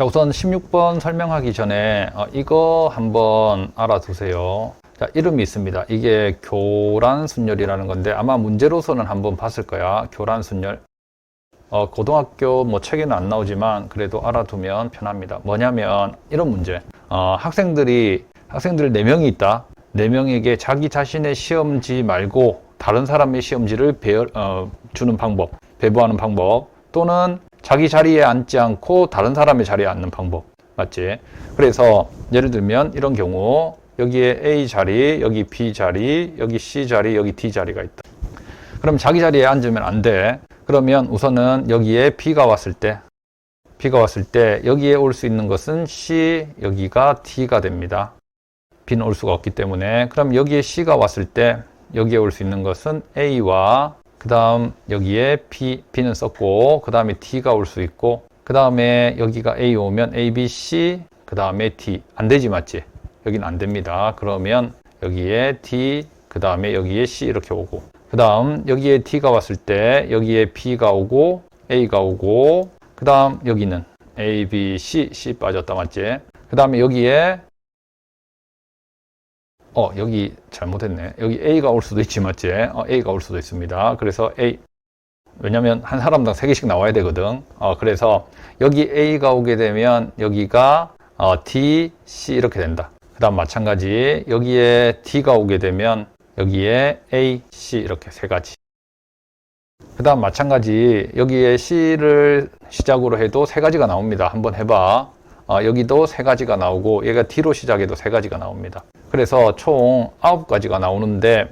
자, 우선 16번 설명하기 전에 어, 이거 한번 알아두세요. 자, 이름이 있습니다. 이게 교란 순열이라는 건데 아마 문제로서는 한번 봤을 거야. 교란 순열. 어, 고등학교 뭐 책에는 안 나오지만 그래도 알아두면 편합니다. 뭐냐면 이런 문제. 어, 학생들이 학생들 4명이 있다. 4명에게 자기 자신의 시험지 말고 다른 사람의 시험지를 배열, 어, 주는 방법, 배부하는 방법 또는 자기 자리에 앉지 않고 다른 사람의 자리에 앉는 방법. 맞지? 그래서 예를 들면 이런 경우 여기에 A 자리, 여기 B 자리, 여기 C 자리, 여기 D 자리가 있다. 그럼 자기 자리에 앉으면 안 돼. 그러면 우선은 여기에 B가 왔을 때 B가 왔을 때 여기에 올 수 있는 것은 C, 여기가 D가 됩니다. B는 올 수가 없기 때문에 그럼 여기에 C가 왔을 때 여기에 올 수 있는 것은 A와 그 다음 여기에 B, B는 썼고 그 다음에 D가 올 수 있고 그 다음에 여기가 A 오면 A, B, C 그 다음에 D 안 되지 맞지? 여기는 안 됩니다. 그러면 여기에 D 그 다음에 여기에 C 이렇게 오고 그 다음 여기에 D가 왔을 때 여기에 B가 오고 A가 오고 그 다음 여기는 A, B, C, C 빠졌다 맞지? 그 다음에 여기에 어 여기 잘못했네. 여기 A가 올 수도 있지 맞지? 어, A가 올 수도 있습니다. 그래서 A. 왜냐면 한 사람당 3개씩 나와야 되거든. 어, 그래서 여기 A가 오게 되면 여기가 어, D, C 이렇게 된다. 그 다음 마찬가지. 여기에 D가 오게 되면 여기에 A, C 이렇게 세 가지. 그 다음 마찬가지. 여기에 C를 시작으로 해도 세 가지가 나옵니다. 한번 해봐 어, 여기도 세 가지가 나오고 얘가 D로 시작해도 세 가지가 나옵니다. 그래서 총 아홉 가지가 나오는데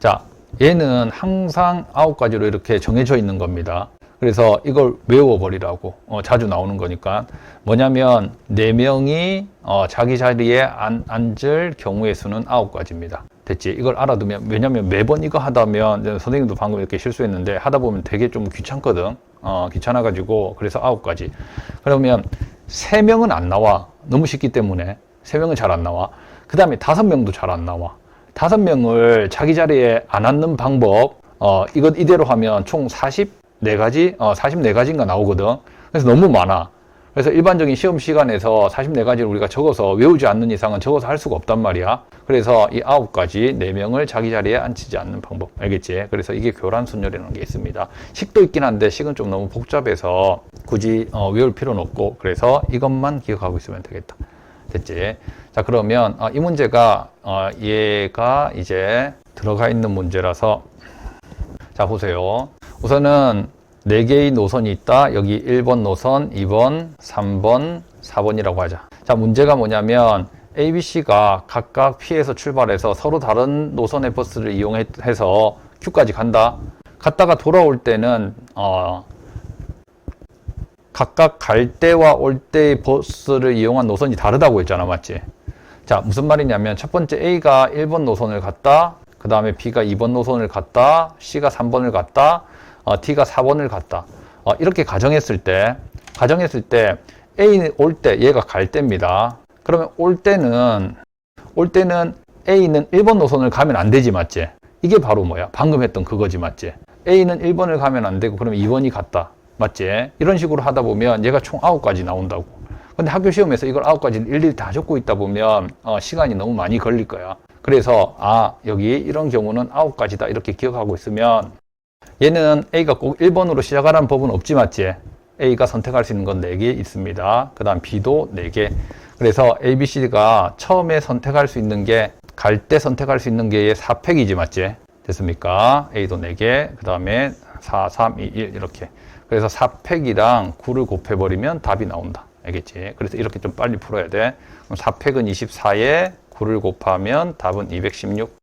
자 얘는 항상 아홉 가지로 이렇게 정해져 있는 겁니다. 그래서 이걸 외워버리라고 어, 자주 나오는 거니까. 뭐냐면 네 명이 어, 자기 자리에 안, 앉을 경우의 수는 아홉 가지입니다. 됐지? 이걸 알아두면 왜냐면 매번 이거 하다면 선생님도 방금 이렇게 실수했는데 하다 보면 되게 좀 귀찮거든. 어, 귀찮아 가지고 그래서 아홉 가지. 그러면 세 명은 안 나와 너무 쉽기 때문에 세 명은 잘 안 나와 그 다음에 다섯 명도 잘 안 나와 다섯 명을 자기 자리에 안 앉는 방법 어, 이것 이대로 하면 총 44가지 어, 44가지인가 나오거든 그래서 너무 많아 그래서 일반적인 시험 시간에서 44가지를 우리가 적어서 외우지 않는 이상은 적어서 할 수가 없단 말이야. 그래서 이 아홉 가지 네 명을 자기 자리에 앉히지 않는 방법. 알겠지? 그래서 이게 교란 순열이라는 게 있습니다. 식도 있긴 한데 식은 좀 너무 복잡해서 굳이 어, 외울 필요는 없고 그래서 이것만 기억하고 있으면 되겠다. 됐지? 자 그러면 어, 이 문제가 어, 얘가 이제 들어가 있는 문제라서 자 보세요. 우선은 4개의 노선이 있다. 여기 1번 노선, 2번, 3번, 4번이라고 하자. 자, 문제가 뭐냐면 A, B, C가 각각 P에서 출발해서 서로 다른 노선의 버스를 이용해서 Q까지 간다. 갔다가 돌아올 때는 어, 각각 갈 때와 올 때의 버스를 이용한 노선이 다르다고 했잖아. 맞지? 자, 무슨 말이냐면 첫 번째 A가 1번 노선을 갔다. 그 다음에 B가 2번 노선을 갔다. C가 3번을 갔다. 어, D가 4번을 갔다. 어, 이렇게 가정했을 때, 가정했을 때 A 올 때, 얘가 갈 때입니다. 그러면 올 때는, 올 때는 A는 1번 노선을 가면 안 되지, 맞지? 이게 바로 뭐야? 방금 했던 그거지, 맞지? A는 1번을 가면 안 되고, 그러면 2번이 갔다. 맞지? 이런 식으로 하다 보면 얘가 총 9가지 나온다고. 근데 학교 시험에서 이걸 9가지를 일일이 다 적고 있다 보면, 어, 시간이 너무 많이 걸릴 거야. 그래서, 아, 여기 이런 경우는 9가지다. 이렇게 기억하고 있으면, 얘는 A가 꼭 1번으로 시작하라는 법은 없지 맞지? A가 선택할 수 있는 건 4개 있습니다. 그 다음 B도 4개. 그래서 A, B, C가 처음에 선택할 수 있는 게 갈 때 선택할 수 있는 게 4팩이지 맞지? 됐습니까? A도 4개. 그 다음에 4, 3, 2, 1 이렇게. 그래서 4팩이랑 9를 곱해버리면 답이 나온다. 알겠지? 그래서 이렇게 좀 빨리 풀어야 돼. 그럼 4팩은 24에 9를 곱하면 답은 216.